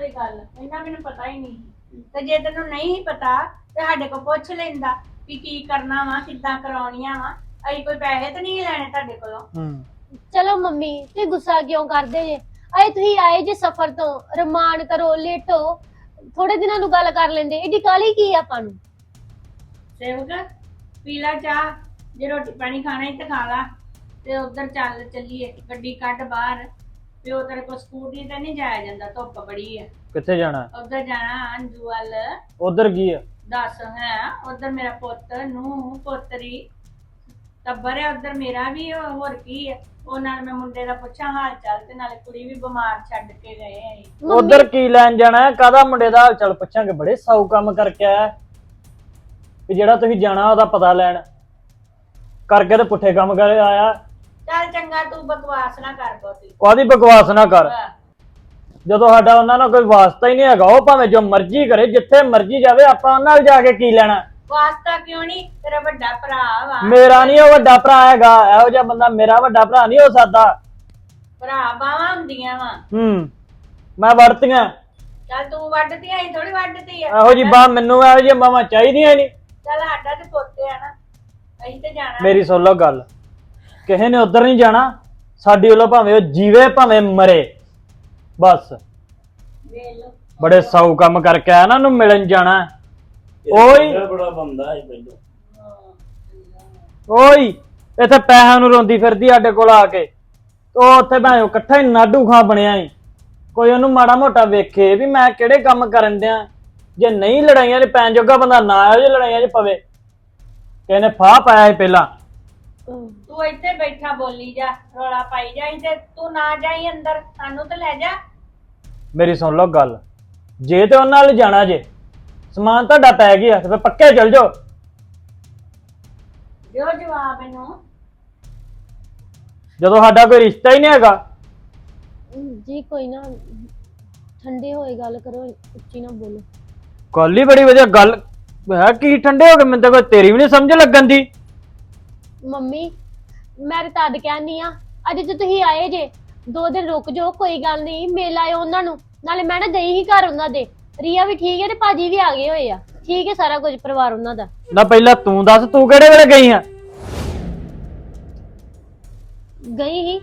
ਤੇਰੀ ਗੱਲ ਇਹਨਾਂ ਮੈਨੂੰ ਪਤਾ ਹੀ ਨਹੀਂ ਤੇ ਜੇ ਤੈਨੂੰ ਨਹੀਂ ਸੀ ਪਤਾ ਤੇ ਸਾਡੇ ਕੋਲ ਪੁੱਛ ਲੈਂਦਾ ਵੀ ਕੀ ਕਰਨਾ ਵਾ ਕਿੱਦਾਂ ਕਰਾਉਣੀਆਂ ਵਾ। ਅਸੀਂ ਕੋਈ ਪੈਸੇ ਤਾਂ ਨਹੀਂ ਲੈਣੇ ਤੁਹਾਡੇ ਕੋਲੋਂ। ਹੂੰ। ਚਲੋ ਮੰਮੀ ਤੇ ਗੁੱਸਾ ਕਿਉਂ ਕਰਦੇ ਜੇ? ਆਏ ਤੁਸੀਂ ਆਏ ਜੇ ਸਫਰ ਤੋਂ ਰਮਾਨ ਕਰੋ ਲੇਟੋ ਥੋੜੇ ਦਿਨਾਂ ਨੂੰ ਗੱਲ ਕਰ ਲੈਂਦੇ। ਏਡੀ ਕਾਲੀ ਕੀ ਆ ਆਪਾਂ ਨੂੰ? ਸੇਵਕ ਪੀਲਾ ਚਾਹ। ਜੇ ਰੋਟੀ ਪਾਣੀ ਖਾਣਾ ਹੀ ਤਾਂ ਖਾ ਲਾ। ਤੇ ਉਧਰ ਚੱਲ ਚੱਲੀਏ ਗੱਡੀ ਕੱਢ ਬਾਹਰ। ਤੇ ਉਹ ਤੇਰੇ ਕੋਲ ਸਕੂਟਰੀ ਤੇ ਨਹੀਂ ਜਾਇਆ ਜਾਂਦਾ ਧੁੱਪ ਬੜੀ ਆ। ਕਿੱਥੇ ਜਾਣਾ? ਉਧਰ ਜਾਣਾ ਅੰਜੂ ਵੱਲ। ਉਧਰ ਕੀ ਆ? ਦੱਸ ਹੈ ਉਧਰ ਮੇਰਾ ਪੁੱਤ ਨੂੰ ਪੋਤਰੀ। ਟੱਬਰ ਹੈ ਉਧਰ ਮੇਰਾ ਵੀ ਹੋਰ ਕੀ ਹੈ ਉਹ ਨਾਲ ਮੈਂ ਮੁੰਡੇ ਦਾ ਪੁੱਛਾਂ ਹਾਲ ਚਾਲ ਤੇ ਨਾਲੇ ਕੁੜੀ ਵੀ ਬਿਮਾਰ ਛੱਡ ਕੇ ਗਏ ਆ ਇਹ। ਉਧਰ ਕੀ ਲੈਣ ਜਾਣਾ ਹੈ? ਕਾਦਾ ਮੁੰਡੇ ਦਾ ਹਾਲ ਚਾਲ ਪੁੱਛਾਂਗੇ? ਬੜੇ ਸੌ ਕੰਮ ਕਰਕੇ ਆਇਆ ਵੀ ਜਿਹੜਾ ਤੁਸੀਂ ਜਾਣਾ ਉਹਦਾ ਪਤਾ ਲੈਣ। ਕਰਕੇ ਤੇ ਪੁੱਠੇ ਕੰਮ ਕਰ ਆਇਆ। ਚੱਲ ਚੰਗਾ ਤੂੰ ਬਕਵਾਸ ਨਾ ਕਰ ਬਹੁਤੀ। ਕਾਦੀ ਬਕਵਾਸ ਨਾ ਕਰ? ਹਾਂ। ਜਦੋਂ ਸਾਡਾ ਉਹਨਾਂ ਨਾਲ ਕੋਈ ਵਾਸਤਾ ਹੀ ਨਹੀਂ ਹੈਗਾ ਉਹ ਭਾਵੇਂ ਜੋ ਮਰਜ਼ੀ ਕਰੇ ਜਿੱਥੇ ਮਰਜ਼ੀ ਜਾਵੇ ਆਪਾਂ ਉਹਨਾਂ ਨਾਲ ਜਾ ਕੇ ਕੀ ਲੈਣਾ? ਵਾਸਤਾ ਕਿਉਂ ਨਹੀਂ? ਤੇਰਾ ਵੱਡਾ ਭਰਾ ਵਾ। ਮੇਰਾ ਨਹੀਂ ਉਹ ਵੱਡਾ ਭਰਾ ਹੈਗਾ ਇਹੋ ਜਿਹਾ ਬੰਦਾ ਮੇਰਾ ਵੱਡਾ ਭਰਾ ਨਹੀਂ ਹੋ ਸਕਦਾ। ਭਰਾ ਬਾਵਾ ਹੁੰਦੀਆਂ ਵਾ। ਹੂੰ ਮੈਂ ਵਰਤੀਆਂ ਚੱਲ ਤੂੰ ਵੱਢਦੀ ਆਈ ਥੋੜੀ ਵੱਢਦੀ ਆ। ਇਹੋ ਜੀ ਬਾਹ ਮੈਨੂੰ ਇਹੋ ਜਿਹੀ ਮਾਵਾਂ ਚਾਹੀਦੀਆਂ ਨਹੀਂ। ਚੱਲ ਸਾਡਾ ਤੇ ਪੋਤੇ ਆ ਨਾ ਅਸੀਂ ਤੇ ਜਾਣਾ। ਮੇਰੀ ਸੁਣ ਲਓ ਗੱਲ। ਕਿਸੇ ਨੇ ਉਧਰ ਨਹੀਂ ਜਾਣਾ ਸਾਡੀ ਵੱਲੋਂ ਭਾਵੇਂ ਉਹ ਜੀਵੇ ਭਾਵੇਂ ਮਰੇ। ਬਸ। ਵੇਖ ਲਓ ਬੜੇ ਸੌ ਕੰਮ ਕਰਕੇ ਆਇਆ ਨਾ ਉਹਨੂੰ ਮਿਲਣ ਜਾਣਾ। ਓਏ। ਬੜਾ ਬੰਦਾ ਹੈ ਪਹਿਲਾਂ ਓਏ ਇੱਥੇ ਪੈਸਿਆਂ ਨੂੰ ਰੋਂਦੀ ਫਿਰਦੀ ਸਾਡੇ ਕੋਲ ਆ ਕੇ। ਉਹ ਉੱਥੇ ਭਾਵੇਂ ਇਕੱਠਾ ਹੀ ਨਾਡੂ ਖਾਂ ਬਣਿਆ ਈ। ਕੋਈ ਉਹਨੂੰ ਮਾੜਾ ਮੋਟਾ ਵੇਖੇ ਵੀ ਮੈਂ ਕਿਹੜੇ ਕੰਮ ਕਰਨ ਦਿਆਂ ਜੇ ਨਹੀਂ ਲੜਾਈਆਂ 'ਚ ਪੈਣ ਜੋਗਾ ਬੰਦਾ ਨਾ ਇਹੋ ਜਿਹੀ ਲੜਾਈਆਂ 'ਚ ਪਵੇ। ਕਿਸੇ ਨੇ ਫਾਹ ਪਾਇਆ ਸੀ ਪਹਿਲਾਂ। ਤੂੰ ਇੱਥੇ ਬੈਠਾ ਬੋਲੀ ਜਾ ਰੋਲਾ ਪਾਈ ਜਾਈ ਤੇ ਤੂੰ ਨਾ ਜਾਈ ਅੰਦਰ ਸਾਨੂੰ ਤੇ ਲੈ ਜਾ। ਮੇਰੀ ਸੁਣ ਲਓ ਗੱਲ ਜੇ ਤੇ ਉਹਨਾਂ ਨਾਲ ਜਾਣਾ ਜੇ ਸਮਾਨ ਤੁਹਾਡਾ ਪੈ ਗਿਆ ਤੇ ਫਿਰ ਪੱਕੇ ਚੱਲ ਜਾਓ। ਦਿਓ ਜਵਾਬ ਇਹਨੂੰ। ਜਦੋਂ ਸਾਡਾ ਕੋਈ ਰਿਸ਼ਤਾ ਹੀ ਨਹੀਂ ਹੈਗਾ। ਜੀ ਕੋਈ ਨਾ ਠੰਡੇ ਹੋਏ ਗੱਲ ਕਰੋ ਉੱਚੀ ਨਾ ਬੋਲੋ। ਗੱਲ ਹੀ ਬੜੀ ਵਧੀਆ ਗੱਲ ਹੈ ਕੀ ਠੰਡੇ ਹੋ ਗਏ ਮੈਨੂੰ ਤਾਂ ਕੋਈ ਤੇਰੀ ਵੀ ਨਹੀਂ ਸਮਝ ਲੱਗਣ ਦੀ। ਮੰਮੀ ਮੈਂ ਤਾਂ ਤਦ ਕਹਿੰਦੀ ਆ ਅੱਜ ਜੇ ਤੁਸੀਂ ਆਏ ਜੇ ਦੋ ਦਿਨ ਰੁਕ ਜਾਓ ਕੋਈ ਗੱਲ ਨਹੀਂ ਮਿਲ ਆਇਓ ਉਹਨਾਂ ਨੂੰ ਨਾਲੇ ਮੈਂ ਨਾ ਗਈ ਹੀ ਘਰ ਉਹਨਾਂ ਦੇ ਰੀਆ ਵੀ ਠੀਕ ਹੈ ਤੇ ਭਾਜੀ ਵੀ ਆ ਗਏ ਹੋਏ ਆ ਠੀਕ ਹੈ ਸਾਰਾ ਕੁਝ ਪਰਿਵਾਰ ਉਹਨਾਂ ਦਾ। ਨਾ ਪਹਿਲਾਂ ਤੂੰ ਦੱਸ ਤੂੰ ਕਿਹੜੇ ਵੇਲੇ ਗਈ ਆ? ਗਈ ਹੀ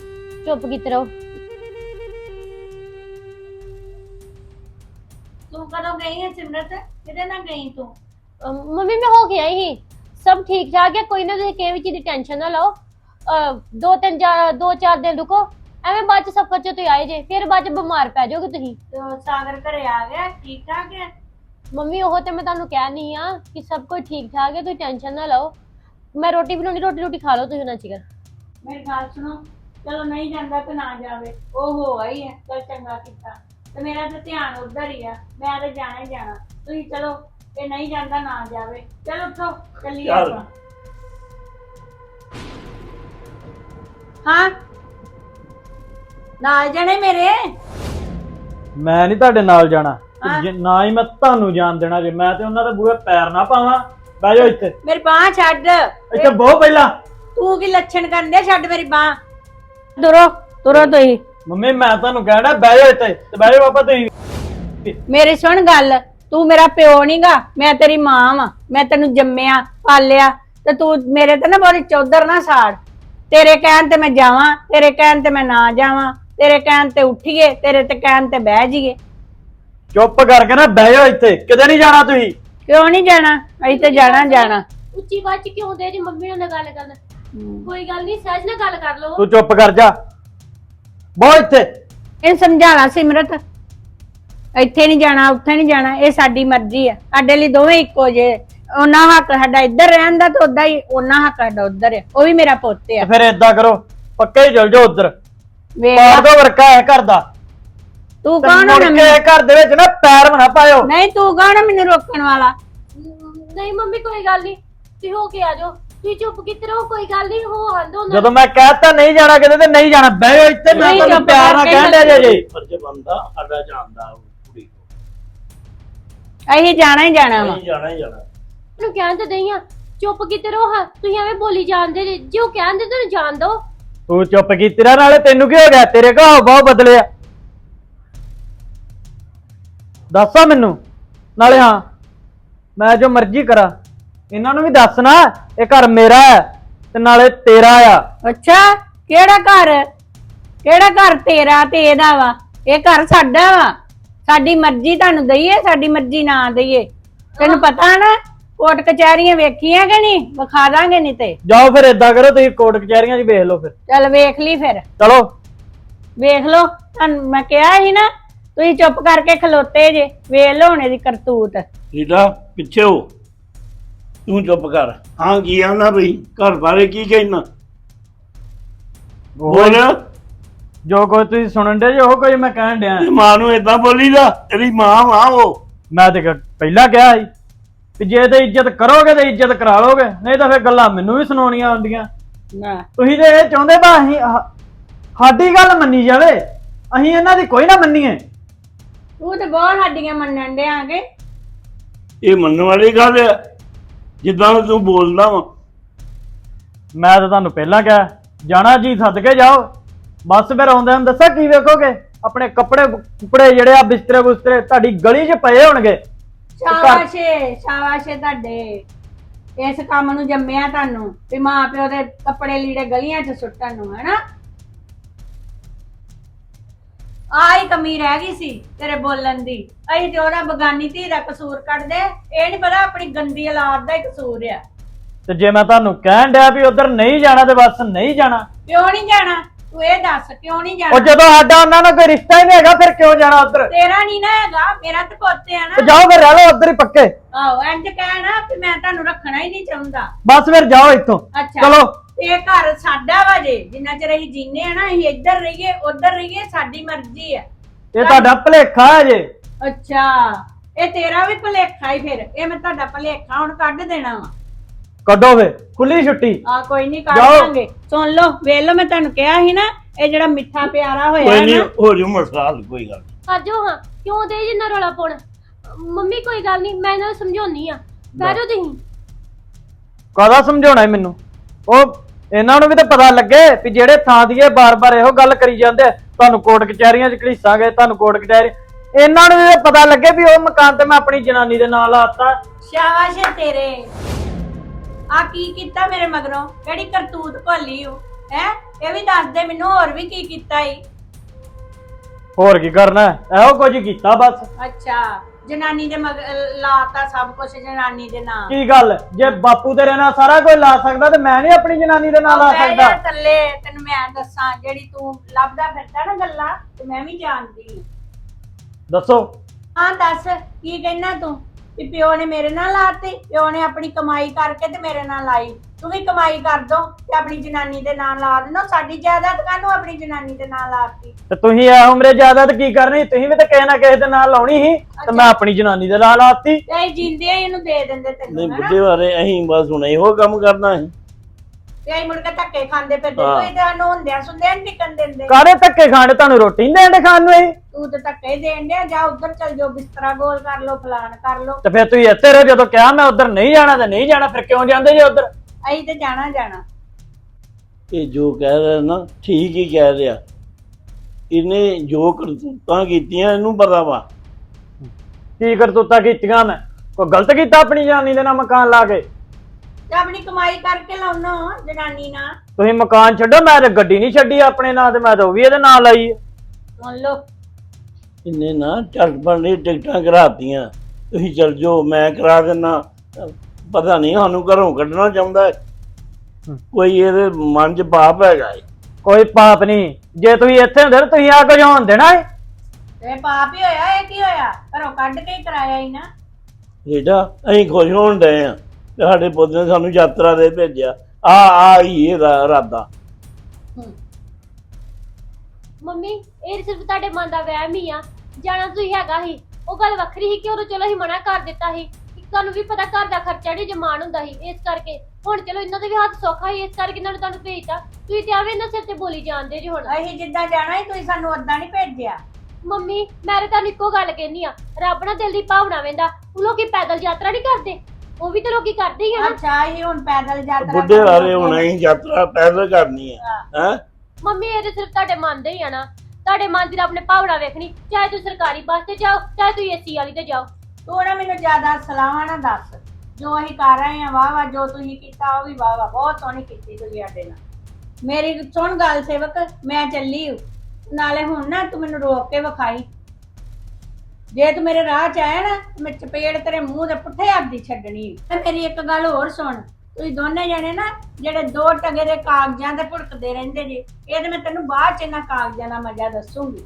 ਚੁੱਪ ਕੀਤੇ ਰਹੋ। ਤੂੰ ਕਦੋਂ ਗਈ ਹੈ ਸਿਮਰਤ? ਕਿਹਦੇ ਨਾਲ ਗਈ ਤੂੰ? ਅਮ ਮੰਮੀ ਮੈਂ ਹੋ ਕੇ ਆਈ ਸੀ। ਸਭ ਠੀਕ ਠਾਕ ਹੈ ਕੋਈ ਨਾ ਤੁਸੀਂ ਕਿਸੇ ਵੀ ਚੀਜ਼ ਦੀ ਟੈਨਸ਼ਨ ਨਾ ਲਓ। ਅਹ ਦੋ ਤਿੰਨ ਦੋ ਚਾਰ ਦਿਨ ਰੁਕੋ। ਐਵੇਂ ਬਾਅਦ ਚ ਸਫਰ ਚ ਤੁਸੀਂ ਆਏ ਜੇ ਫਿਰ ਬਾਅਦ ਚ ਬਿਮਾਰ ਪੈ ਜਾਓਗੇ ਤੁਸੀਂ। ਤੇ ਸਾਗਰ ਘਰੇ ਆ ਗਿਆ ਠੀਕ ਠਾਕ ਹੈ? ਮੰਮੀ ਉਹ ਤੇ ਮੈਂ ਤੁਹਾਨੂੰ ਕਹਿ ਨਹੀਂ ਆ ਕਿ ਸਭ ਕੁਝ ਠੀਕ ਠਾਕ ਹੈ ਤੁਸੀਂ ਟੈਨਸ਼ਨ ਨਾ ਲਓ। ਮੈਂ ਰੋਟੀ ਬਣਾਉਣੀ ਰੋਟੀ ਰੋਟੀ ਖਾ ਲਓ ਤੁਸੀਂ ਨਾ ਚਿਕਨ। ਮੇਰੀ ਗੱਲ ਸੁਣੋ ਚਲੋ ਨਹੀਂ ਜਾਂਦਾ ਤੇ ਨਾ ਜਾਵੇ ਉਹ ਹੋ ਆਈ ਹੈ ਚਲ ਚੰਗਾ ਕੀਤਾ। ਤੇ ਮੇਰਾ ਤਾਂ ਧਿਆਨ ਉਧਰ ਹੀ ਆ ਮੈਂ ਤਾਂ ਜਾਣਾ ਹੀ ਜਾਣਾ। ਤੁਸੀਂ ਚਲੋ ਇਹ ਨਹੀਂ ਜਾਂਦਾ ਨਾ ਜਾਵੇ। ਚਲ ਉੱਠੋ ਚੱਲੀਏ ਚੱਲ। ਆਪਾਂ। ਹਾਂ? ਨਾਲ ਜਾਣੇ ਮੇਰੇ? ਮੈਂ ਨਹੀਂ ਤੁਹਾਡੇ ਨਾਲ ਜਾਣਾ। ਤੇ ਹਾਂ। ਜੇ ਨਾ ਹੀ ਮੈਂ ਤੁਹਾਨੂੰ ਜਾਣ ਦੇਣਾ ਜੇ ਮੈਂ ਤੇ ਉਹਨਾਂ ਦੇ ਬੂਹੇ ਪੈਰ ਨਾ ਪਾਵਾਂ। ਬਹਿ ਜਾਓ ਇੱਥੇ। ਮੇਰੀ ਬਾਹ ਛੱਡ। ਇੱਥੇ ਬਹੁਤ ਪਹਿਲਾਂ। ਤੂੰ ਕੀ ਲੱਛਣ ਕਰਦੇ ਛੱਡ ਮੇਰੀ ਬਾਹ। ਤੁਰੋ ਤੁਰੋ ਤੁਸੀਂ। ਮੰਮੀ ਮੈਂ ਤੁਹਾਨੂੰ ਕਹਿਣਾ ਬਹਿ ਜਾਓ ਇੱਥੇ। ਤੇ ਬਹਿ ਜਾਓ ਪਾਪਾ ਤੁਸੀਂ ਮੇਰੀ ਸੁਣ ਗੱਲ। ਤੂੰ ਮੇਰਾ ਪਿਓ ਨਹੀਂਗਾ ਮੈਂ ਤੇਰੀ ਮਾਂ ਵਾਂ। ਮੈਂ ਤੈਨੂੰ ਜੰਮਿਆ ਪਾਲਿਆ। ਤੇ ਤੂੰ ਮੇਰੇ ਤੇ ਨਾ ਬੜੀ ਚੌਧਰ ਨਾ ਸਾੜ। ਤੇਰੇ ਕਹਿਣ ਤੇ ਮੈਂ ਜਾਵਾਂ ਤੇਰੇ ਕਹਿਣ ਤੇ ਮੈਂ ਨਾ ਜਾਵਾਂ ਤੇਰੇ ਕਹਿਣ ਤੇ ਉੱਠੀਏ ਤੇਰੇ ਤੇ ਕਹਿਣ ਤੇ ਬਹਿ ਜਾਈਏ। ਚੁੱਪ ਕਰਕੇ ਨਾ ਬਹਿ ਜਾਓ ਇੱਥੇ। ਕਿਤੇ ਨਹੀਂ ਜਾਣਾ ਤੁਸੀਂ? ਕਿਉਂ ਨਹੀਂ ਜਾਣਾ? ਅਸੀਂ ਤੇ ਜਾਣਾ ਜਾਣਾ। ਉੱਚੀ ਬਾਤ ਚ ਕਿਉਂ ਦੇ ਜੀ ਮੰਮੀ ਨਾਲ ਗੱਲ ਕਰਨ। ਕੋਈ ਗੱਲ ਨਹੀਂ ਸਹਿਜ ਨਾਲ ਗੱਲ ਕਰ ਲਓ। ਤੂੰ ਚੁੱਪ ਕਰ ਜਾ। ਬਹੁਤ ਇੱਥੇ। ਇਹ ਸਮਝਾਣਾ ਸਿਮਰਤ। ਇੱਥੇ ਨਹੀਂ ਜਾਣਾ ਉੱਥੇ ਨਹੀਂ ਜਾਣਾ ਇਹ ਸਾਡੀ ਮਰਜ਼ੀ ਆ। ਸਾਡੇ ਲਈ ਦੋਵੇਂ ਇੱਕੋ ਜੇ ਉਹਨਾਂ ਹੱਕ ਸਾਡਾ ਇੱਧਰ ਰਹਿਣ ਦਾ ਤੇ ਉਦਾਂ ਹੀ ਉਹਨਾਂ ਹੱਕ ਸਾਡਾ ਉੱਧਰ ਆ। ਉਹ ਵੀ ਮੇਰਾ ਪੁੱਤ ਤੇ ਆ ਫਿਰ ਏਦਾਂ ਕਰੋ ਪੱਕੇ ਹੀ ਚਲ ਜਾਓ ਉਧਰ। ਵੇਖ ਲਾ, ਦੋ ਵਰਕਾ ਹੈ ਘਰ ਦਾ। ਤੂੰ ਤੇ ਕੌਣ ਮੁੜ ਆ ਕੇ ਇਹ ਘਰ ਦੇ ਵਿੱਚ ਨਾ ਪੈਰ ਬਣਾ ਪਾਇਓ। ਨਹੀਂ ਤੂੰ ਕੌਣ ਆ ਮੈਨੂੰ ਰੋਕਣ ਵਾਲਾ? ਨਹੀਂ ਮੰਮੀ ਕੋਈ ਗੱਲ ਨਹੀਂ। ਤੁਸੀਂ ਹੋ ਕੇ ਆ ਜਾਓ। ਤੁਸੀਂ ਚੁੱਪ ਕੀਤੇ ਰਹੋ ਕੋਈ ਗੱਲ ਨਹੀਂ। ਹੋ ਆਂਦੋ ਨਾ ਜਦੋਂ ਮੈਂ ਕਹਿਤਾ ਨਹੀਂ ਜਾਣਾ ਕਿਤੇ ਤੇ ਨਹੀਂ ਜਾਣਾ ਬਹਿ ਜਾਓ ਇੱਥੇ ਮੈਂ ਨਹੀਂ, ਤੁਹਾਨੂੰ ਚੁੱਪ ਪਿਆਰ ਨਾਲ ਕਰਕੇ ਕਹਿਣ ਡਿਆ ਜੇ। ਜੀ ਫਰਜ਼ ਬੰਦਾ ਸਾਡਾ ਜਾਣਦਾ ਉਹ ਕੁੜੀ ਨੂੰ ਅਸੀਂ ਜਾਣਾ ਹੀ ਜਾਣਾ ਵਾ। ਨਹੀਂ ਜਾਣਾ ਹੀ ਜਾਣਾ। ਨੂੰ ਕਹਿਣ ਤੇ ਦਈ ਆ ਚੁੱਪ ਕੀਤੇ ਰਹੋ ਹਾਂ ਤੁਸੀਂ ਐਵੇਂ ਬੋਲੀ ਜਾਂਦੇ ਜੇ ਜੇ ਉਹ ਕਹਿੰਦੇ ਤਾਂ ਜਾਣ ਦੋ ਤੂੰ ਚੁੱਪ ਕੀਤੀ ਰਹਿ ਨਾਲੇ ਤੈਨੂੰ ਕੀ ਹੋ ਗਿਆ? ਤੇਰੇ ਘਾਹ ਬਹੁਤ ਬਦਲਿਆ। ਦੱਸਾ ਮੈਨੂੰ? ਨਾਲੇ ਹਾਂ ਮੈਂ ਜੋ ਮਰਜ਼ੀ ਕਰਾਂ। ਇਹਨਾਂ ਨੂੰ ਵੀ ਦੱਸ ਨਾ ਇਹ ਘਰ ਮੇਰਾ ਹੈ ਤੇ ਨਾਲੇ ਤੇਰਾ ਆ। ਅੱਛਾ ਕਿਹੜਾ ਘਰ? ਕਿਹੜਾ ਘਰ ਤੇਰਾ ਤੇ ਇਹਦਾ ਵਾ? ਇਹ ਘਰ ਸਾਡਾ ਵਾ? ਸਾਡੀ ਮਰਜ਼ੀ ਤੁਹਾਨੂੰ ਦਈਏ ਸਾਡੀ ਮਰਜ਼ੀ ਨਾ ਦਈਏ। ਤੈਨੂੰ ਪਤਾ ਨਾ? ਕੋਰਟ ਕਚਹਿਰੀਆਂ ਵੇਖੀਆਂ ਕਿ ਨਹੀਂ? ਵਿਖਾ ਦਾਂਗੇ ਨਹੀਂ ਤੇ। ਜਾਓ ਫਿਰ ਏਦਾਂ ਕਰੋ ਤੁਸੀਂ ਕੋਰਟ ਕਚਹਿਰੀਆਂ 'ਚ ਵੇਖ ਲਓ ਫਿਰ। ਚੱਲ ਵੇਖ ਲਈ ਫਿਰ। ਚਲੋ। ਵੇਖ ਲਓ। ਤੁਹਾਨੂੰ ਮੈਂ ਕਿਹਾ ਸੀ ਨਾ ਤੁਸੀਂ ਚੁੱਪ ਕਰਕੇ ਖਲੋਤੇ ਜੇ। ਵੇਖ ਲਓ ਹੁਣ ਇਹਦੀ ਕਰਤੂਤ। ਰੀਟਾ ਪਿੱਛੇ ਹੋ। ਤੂੰ ਚੁੱਪ ਕਰ। ਹਾਂ ਕੀ ਆਂਦਾ ਬਈ? ਘਰ ਬਾਰੇ ਕੀ ਕਹਿਣਾ? ਬੋਲ ਜੋ ਕੋਈ ਤੁਸੀਂ ਸੁਣਨ ਦੇ ਜੋ ਕੋਈ ਮੈਂ ਕਹਿਣ ਡਿਆ। ਮਾਂ ਨੂੰ ਏਦਾਂ ਬੋਲੀਦਾ ਤੇਰੀ ਮਾਂ ਵਾ ਉਹ। ਮੈਂ ਤੇ ਕ- ਪਹਿਲਾਂ ਕਿਹਾ ਸੀ। ਕਿ ਜੇ ਤੇ ਇੱਜ਼ਤ ਕਰੋਗੇ ਤੇ ਇੱਜ਼ਤ ਕਰਾ ਲੋਗੇ ਨਹੀਂ ਤਾਂ ਫਿਰ ਗੱਲਾਂ ਮੈਨੂੰ ਵੀ ਸੁਣਾਉਣੀਆਂ ਆਉਂਦੀਆਂ। ਨਾ। ਤੁਸੀਂ ਤੇ ਇਹ ਚਾਹੁੰਦੇ ਬਾ ਅਸੀਂ ਆਹ- ਸਾਡੀ ਗੱਲ ਮੰਨੀ ਜਾਵੇ ਅਸੀਂ ਇਹਨਾਂ ਦੀ ਕੋਈ ਨਾ ਮੰਨੀਏ। ਤੂੰ ਤੇ ਬਹੁਤ ਸਾਡੀਆਂ ਮੰਨਣ ਡਿਆਂਗੇ ਇਹ ਮੰਨਣ ਵਾਲੀ ਗੱਲ ਆ ਜਿੱਦਾਂ ਤੂੰ ਬੋਲਦਾ ਵਾ। ਮੈਂ ਤਾਂ ਤੁਹਾਨੂੰ ਪਹਿਲਾਂ ਕਿਹਾ ਜਾਣਾ ਜੀ ਸੱਦ ਕੇ ਜਾਓ ਬਸ ਫਿਰ ਆਉਂਦੇ ਨੂੰ ਦੱਸਾਂ ਕੀ ਵੇਖੋਗੇ? ਆਪਣੇ ਕੱਪੜੇ ਕੁਪੜੇ ਜਿਹੜੇ ਆ ਬਿਸਤਰੇ ਬੁਸਤਰੇ ਤੁਹਾਡੀ ਗਲੀ 'ਚ ਪਏ ਹੋਣਗੇ। ਸ਼ਾਬਾਸ਼ੇ ਸ਼ਾਬਾਸ਼ੇ ਤੁਹਾਡੇ। ਇਸ ਕੰਮ ਨੂੰ ਜੰਮਿਆ ਤੁਹਾਨੂੰ ਤੇ ਮਾਂ ਪਿਓ ਦੇ ਕੱਪੜੇ ਲੀੜੇ ਗਲੀਆਂ 'ਚ ਸੁੱਟਣ ਨੂੰ ਹੈਨਾ? ਆਈ ਕਮੀ ਰਹਿ ਗਈ ਸੀ ਤੇਰੇ ਬੋਲਣ ਦੀ। ਅਸੀਂ ਤੇ ਉਹਦਾ ਬਗਾਨੀ ਧੀ ਦਾ ਕਸੂਰ ਕੱਢਦੇ। ਇਹ ਨਹੀਂ ਪਤਾ ਆਪਣੀ ਗੰਦੀ ਔਲਾਦ ਦਾ ਹੀ ਕਸੂਰ ਆ। ਤੇ ਜੇ ਮੈਂ ਤੁਹਾਨੂੰ ਕਹਿਣ ਡਿਆ ਵੀ ਉਧਰ ਨਹੀਂ ਜਾਣਾ ਤੇ ਬਸ ਨਹੀਂ ਜਾਣਾ। ਕਿਉਂ ਨਹੀਂ ਜਾਣਾ? ਤੂੰ ਇਹ ਦੱਸ ਕਿਉਂ ਨਹੀਂ ਉਹ ਜਾਣਾ ਜਦੋਂ ਸਾਡਾ ਉਹਨਾਂ ਨਾਲ ਕੋਈ ਰਿਸ਼ਤਾ ਹੀ ਨਹੀਂ ਹੈਗਾ ਫਿਰ ਕਿਉਂ ਜਾਣਾ ਉਧਰ? ਤੇਰਾ ਨਹੀਂ ਨਾ ਹੈਗਾ ਮੇਰਾ ਤੇ ਪੁੱਤ ਆ ਤੇ ਨਾ ਜਾਓ ਫਿਰ ਰਹਿ ਲਓ ਉਧਰ ਹੀ ਪੱਕੇ। ਆਹੋ ਇੰਜ ਕਹਿਣਾ ਕਿ ਮੈਂ ਤੁਹਾਨੂੰ ਰੱਖਣਾ ਹੀ ਨਹੀਂ ਚਾਹੁੰਦਾ। ਬਸ ਫਿਰ ਜਾਓ ਇੱਥੋਂ। ਅੱਛਾ। ਚਲੋ। ਇਹ ਘਰ ਸਾਡਾ ਵਾ ਜੇ ਜਿੰਨਾ ਚਿਰ ਅਸੀਂ ਜੀਨੇ ਆ ਨਾ ਅਸੀਂ ਇੱਧਰ ਰਹੀਏ ਉੱਧਰ ਰਹੀਏ ਸਾਡੀ ਮਰਜ਼ੀ ਆ। ਇਹ ਤੁਹਾਡਾ ਭਲੇਖਾ ਹੈ ਜੇ। ਅੱਛਾ ਇਹ ਤੇਰਾ ਵੀ ਭਲੇਖਾ ਹੀ ਫਿਰ। ਇਹ ਮੈਂ ਤੁਹਾਡਾ ਭਲੇਖਾ ਹੁਣ ਕੱਢ ਦੇਣਾ ਵਾ। ਕੱਢੋ ਵੇ ਖੁੱਲੀ ਛੁੱਟੀ। ਆ ਕੋਈ ਨਹੀਂ ਕੱਢ ਜਾਓ। ਦਾਂਗੇ ਸੁਣ ਲਓ ਵੇਖ ਲਓ ਮੈਂ ਤੁਹਾਨੂੰ ਕਿਹਾ ਸੀ ਨਾ ਇਹ ਜਿਹੜਾ ਮਿੱਠਾ ਪਿਆਰਾ ਹੋਇਆ ਕੋਈ ਨਹੀਂ ਨਾ। ਹੋ ਜੂ ਮਸਲਾ ਹੱਲ, ਕੋਈ ਗੱਲ ਨੀ। ਆਜੋ ਹਾਂ ਕਿਉਂ ਦੇ ਜਿੰਨਾ ਰੌਲਾ ਪਾਉਣਾ? ਮੰਮੀ ਕੋਈ ਗੱਲ ਨਹੀਂ ਮੈਂ ਇਹਨਾਂ ਨੂੰ ਸਮਝਾਉਣੀ ਆ। ਬਹਿ ਜਾਓ ਤੁਸੀਂ। ਕਾਹਦਾ ਸਮਝਾਉਣਾ ਹੈ ਮੈਨੂੰ? ਉਹ ਇਹਨਾਂ ਨੂੰ ਵੀ ਤਾਂ ਪਤਾ ਲੱਗੇ ਵੀ ਜਿਹੜੇ ਥਾਂ ਦੀ ਇਹ ਬਾਰ-ਬਾਰ ਇਹੋ ਗੱਲ ਕਰੀ ਜਾਂਦੇ ਆ, ਤੁਹਾਨੂੰ ਕੋਰਟ ਕਚਹਿਰੀਆਂ 'ਚ ਘੜੀਸਾਂਗੇ ਤੁਹਾਨੂੰ ਕੋਰਟ ਕਚਹਿਰੀ। ਇਹਨਾਂ ਨੂੰ ਵੀ ਤਾਂ ਪਤਾ ਲੱਗੇ ਵੀ ਉਹ ਮਕਾਨ ਤੇ ਮੈਂ ਆਪਣੀ ਜਨਾਨੀ ਦੇ ਨਾਂ ਲਾਤਾ ਸ਼ਾਬਾਸ਼ ਏ ਤੇਰੇ। ਆ ਕੀ ਕੀਤਾ ਮੇਰੇ ਮਗਰੋਂ? ਕਿਹੜੀ ਕਰਤੂਤ ਭੋਲੀ ਹੋ ਹੈ? ਇਹ ਵੀ ਦੱਸ ਦੇ ਮੈਨੂੰ ਹੋਰ ਵੀ ਕੀ ਕੀਤਾ ਈ? ਹੋਰ ਕੀ ਕਰਨਾ? ਹੈ? ਇਹੋ ਕੁਝ ਕੀਤਾ ਬਸ। ਅੱਛਾ ਜਨਾਨੀ ਦੇ ਮਗ ਲਾਤਾ ਸਭ ਕੁਝ ਜਨਾਨੀ ਦੇ ਨਾਂ। ਕੀ ਗੱਲ? ਜੇ ਬਾਪੂ ਤੇਰੇ ਨਾਲ ਸਾਰਾ ਕੁਝ ਲਾ ਸਕਦਾ ਤੇ ਮੈਂ ਨਹੀਂ ਆਪਣੀ ਜਨਾਨੀ ਦੇ ਨਾਲ ਲਾ ਸਕਦਾ। ਜਾ ਥੱਲੇ ਤੈਨੂੰ ਮੈਂ ਦੱਸਾਂ ਜਿਹੜੀ ਤੂੰ ਲੱਭਦਾ ਫਿਰਦਾ ਨਾ ਗੱਲਾਂ ਤੇ ਮੈਂ ਵੀ ਜਾਣਦੀ। ਦੱਸੋ। ਹਾਂ ਦੱਸ ਕੀ ਕਹਿਣਾ ਤੂੰ? ਵੀ ਪਿਓ ਨੇ ਮੇਰੇ ਨਾਲ ਲਾਤੀ ਪਿਓ ਨੇ ਆਪਣੀ ਕਮਾਈ ਕਰਕੇ ਤੇ ਮੇਰੇ ਨਾਲ ਲਾਈ। ਤੂੰ ਵੀ ਕਮਾਈ ਕਰ ਦੋ ਤੇ ਆਪਣੀ ਜਨਾਨੀ ਦੇ ਨਾਲ ਲਾ ਦੇਣਾ। ਸਾਡੀ ਜਾਇਦਾਦ ਕਾਹਨੂੰ ਆਪਣੀ ਜਨਾਨੀ ਦੇ ਨਾਲ ਲਾਤੀ? ਤੇ ਤੁਸੀਂ ਇਹ ਉਮਰੇ ਜਾਇਦਾਦ ਕੀ ਕਰਨੀ? ਤੁਸੀਂ ਵੀ ਤਾਂ ਕਿਸੇ ਨਾ ਕਿਸੇ ਦੇ ਨਾਲ ਲਾਉਣੀ ਸੀ ਤੇ ਮੈਂ ਆਪਣੀ ਜਨਾਨੀ ਦੇ ਨਾਲ ਲਾਤੀ। ਤੇ ਅਸੀਂ ਜਿੰਦੇ ਹੀ ਇਹਨੂੰ ਦੇ ਦਿੰਦੇ ਨਹੀਂ ਤੈਨੂੰ ਹਨਾ? ਬੁੱਢੇ ਬਾਰੇ ਅਸੀਂ ਬਸ ਹੁਣ ਇਹੋ ਕੰਮ ਕਰਨਾ ਹੈ ਤੇ ਅਸੀਂ ਮੁੜ ਕੇ ਧੱਕੇ ਖਾਂਦੇ ਫਿਰਦੇ ਹਾਂ। ਕੋਈ ਤਾਂ ਸਾਨੂੰ ਹੁੰਦਿਆਂ ਸੁਣਦਿਆਂ ਨੀ ਟਿਕਣ ਦਿੰਦੇ। ਕਾਰੇ ਧੱਕੇ ਖਾਣੇ ਤੁਹਾਨੂੰ ਰੋਟੀ ਨਹੀਂ ਦੇਣ ਦੇ ਖਾਣ ਨੂੰ ਇਹ ਤੂੰ ਤੇ ਧੱਕੇ ਹੀ ਦੇਣ ਡਿਆ ਜਾ ਉੱਧਰ ਚੱਲ ਜਾਓ ਬਿਸਤਰਾ ਗੋਲ ਕਰ ਲਓ ਫਲਾਨ ਕਰ ਲਓ। ਤੇ ਫਿਰ ਤੁਸੀਂ ਇੱਥੇ ਰਹੋ ਜਦੋਂ ਕਿਹਾ ਮੈਂ ਉਧਰ ਨਹੀਂ ਜਾਣਾ ਤੇ ਨਹੀਂ ਜਾਣਾ ਫਿਰ ਕਿਉਂ ਜਾਂਦੇ ਜੇ ਉਧਰ? ਅਸੀਂ ਤੇ ਜਾਣਾ ਜਾਣਾ। ਇਹ ਜੋ ਕਹਿ ਰਿਹਾ ਨਾ ਠੀਕ ਹੀ ਕਹਿ ਰਿਹਾ। ਇਹਨੇ ਜੋ ਕਰਤੂਤਾਂ ਕੀਤੀਆਂ ਇਹਨੂੰ ਪਤਾ ਵਾ। ਕੀ ਕਰਤੂਤਾ ਕੀਤੀਆਂ ਮੈਂ? ਕੋਈ ਗਲਤ ਕੀਤਾ ਆਪਣੀ ਜਨਾਨੀ ਦੇ ਨਾਲ ਮਕਾਨ ਲਾ ਕੇ? ਤੇ ਆਪਣੀ ਕਮਾਈ ਕਰਕੇ ਲਾਉਣਾ ਜਨਾਨੀ ਨਾਲ। ਤੁਸੀਂ ਮਕਾਨ ਛੱਡੋ ਮੈਂ ਤੇ ਗੱਡੀ ਨਹੀਂ ਛੱਡੀ ਆਪਣੇ ਨਾਂ ਤੇ ਮੈਂ ਤਾਂ ਉਹ ਵੀ ਇਹਦੇ ਨਾਲ ਲਾਈ ਹੈ। ਸੁਣ ਲਓ। ਇਹਨੇ ਨਾ? ਝਟਪਟ ਨਹੀਂ ਟਿਕਟਾਂ ਕਰਾਤੀਆਂ। ਤੁਸੀਂ ਚਲ ਜਾਓ ਮੈਂ ਕਰਾ ਦਿੰਨਾ। ਪਤਾ ਨਹੀਂ ਸਾਨੂੰ ਘਰੋਂ ਕੱਢਣਾ ਚਾਹੁੰਦਾ ਹੈ। ਕੋਈ ਇਹਦੇ ਮਨ 'ਚ ਪਾਪ ਹੈਗਾ ਏ। ਕੋਈ ਪਾਪ ਨਹੀਂ। ਜੇ ਤੁਸੀਂ ਇੱਥੇ ਹੁੰਦੇ ਤਾਂ ਤੁਸੀਂ ਆ ਕੁਝ ਹੋਣ ਦੇਣਾ ਹੈ ਤੇ ਪਾਪ ਹੀ ਹੋਇਆ ਇਹ ਕੀ ਹੋਇਆ? ਘਰੋਂ ਕੱਢ ਕੇ ਹੀ ਕਰਾਇਆ ਹੀ ਨਾ। ਬੇਟਾ ਅਸੀਂ ਖੁਸ਼ ਹੋਣ ਡਏ ਆ। ਤੇ ਸਾਡੇ ਪੁੱਤ ਨੇ ਸਾਨੂੰ ਯਾਤਰਾ ਦੇ ਭੇਜਿਆ। ਆ ਆ ਹੀ ਇਹਦਾ ਇਰਾਦਾ। ਮੰਮੀ ਇਹ ਸਿਰਫ ਤੁਹਾਡੇ ਮਨ ਦਾ ਵਹਿਮ ਹੀ ਆ। ਜਾਣਾ ਤੁਸੀਂ ਹੈਗਾ ਹੀ ਉਹ ਗੱਲ ਵੱਖਰੀ ਸੀ ਕਿ ਉਦੋਂ ਚਲੋ ਅਸੀਂ ਮਨਾ ਕਰ ਦਿੱਤਾ ਸੀ। ਕਿ ਤੁਹਾਨੂੰ ਵੀ ਪਤਾ ਘਰ ਦਾ ਖਰਚਾ ਨਹੀਂ ਜਮਾਨ ਹੁੰਦਾ ਸੀ। ਇਸ ਕਰਕੇ ਹੁਣ ਚਲੋ ਇਹਨਾਂ ਦੇ ਵੀ ਹੱਥ ਸੌਖਾ ਹੀ ਇਸ ਕਰਕੇ ਇਹਨਾਂ ਨੇ ਤੁਹਾਨੂੰ ਭੇਜਤਾ। ਤੁਸੀਂ ਤੇ ਆਵੇਂ ਇਹਨਾਂ ਸਿਰ ਤੇ ਬੋਲੀ ਜਾਂਦੇ ਜੀ ਹੁਣ। ਅਸੀਂ ਜਿੱਦਾਂ ਜਾਣਾ ਹੀ ਤੁਸੀਂ ਸਾਨੂੰ ਓਦਾਂ ਨਹੀਂ ਭੇਜਿਆ। ਮੰਮੀ ਮੈਂ ਤਾਂ ਤੁਹਾਨੂੰ ਇੱਕੋ ਗੱਲ ਕਹਿੰਨੀ ਆ। ਰੱਬ ਨਾਲ ਦਿਲ ਦੀ ਭਾਵਨਾ ਵੇਂਦਾ। ਉਹ ਲੋਕੀ ਪੈਦਲ ਯਾਤਰਾ ਨਹੀਂ ਕਰਦੇ। ਉਹ ਵੀ ਤਾਂ ਲੋਕੀ ਕਰਦੇ ਹੀ ਆ ਨਾ। ਅੱਛਾ ਹੁਣ ਪੈਦਲ ਯਾਤਰਾ ਬੁੱਢੇ ਵਾਲੇ ਹੁਣ ਅਸੀਂ ਯਾਤਰਾ ਪੈਦਲ ਕਰਨੀ ਹੈ। ਹੈ? ਮੰਮੀ ਇਹ ਤੇ ਸਿਰਫ ਤੁਹਾਡੇ ਮਨ ਦੇ ਹੀ ਆ ਨਾ। ਤੁਹਾਡੇ ਮਨ ਦੀ ਨੇ ਭਾਵਨਾ ਵੇਖਣੀ। ਚਾਹੇ ਤੁਸੀਂ ਸਰਕਾਰੀ ਬੱਸ ਤੇ ਜਾਓ ਚਾਹੇ ਤੁਸੀਂ ਏਸੀ ਵਾਲੀ ਤੇ ਜਾਓ। ਤੂੰ ਨਾ ਮੈਨੂੰ ਜ਼ਿਆਦਾ ਸਲਾਹਾਂ ਨਾ ਦੱਸ। ਜੋ ਅਸੀਂ ਕਰ ਰਹੇ ਆ ਵਾਹ ਵਾਹ ਜੋ ਤੁਸੀਂ ਕੀਤਾ ਉਹ ਵੀ ਵਾਹ ਵਾਹ ਬਹੁਤ ਸੋਹਣੀ ਕੀਤੀ ਤੁਸੀਂ ਸਾਡੇ ਨਾਲ। ਮੇਰੀ ਸੁਣ ਗੱਲ ਸੇਵਕ ਮੈਂ ਚੱਲੀ ਹੂੰ। ਨਾਲੇ ਹੁਣ ਨਾ ਤੂੰ ਮੈਨੂੰ ਰੋਕ ਕੇ ਵਿਖਾਈ। ਜੇ ਤੂੰ ਮੇਰੇ ਰਾਹ ਚ ਆਇਆ ਨਾ, ਮੈਂ ਚਪੇੜ ਤੇਰੇ ਮੂੰਹ ਦੇ ਪੁੱਠੇ ਆਪਦੀ ਛੱਡਣੀ ਤੇ ਮੇਰੀ ਇੱਕ ਗੱਲ ਹੋਰ ਸੁਣ, ਤੁਸੀਂ ਦੋਨੇ ਜਣੇ ਨਾ ਜਿਹੜੇ ਦੋ ਟਗੇ ਦੇ ਕਾਗਜ਼ਾਂ ਤੇ ਭੁੜਕਦੇ ਰਹਿੰਦੇ ਜੇ, ਇਹ ਤੇ ਮੈਂ ਤੈਨੂੰ ਬਾਅਦ ਚ ਇਹਨਾਂ ਕਾਗਜ਼ਾਂ ਦਾ ਮਜ਼ਾ ਦੱਸੂਗੀ।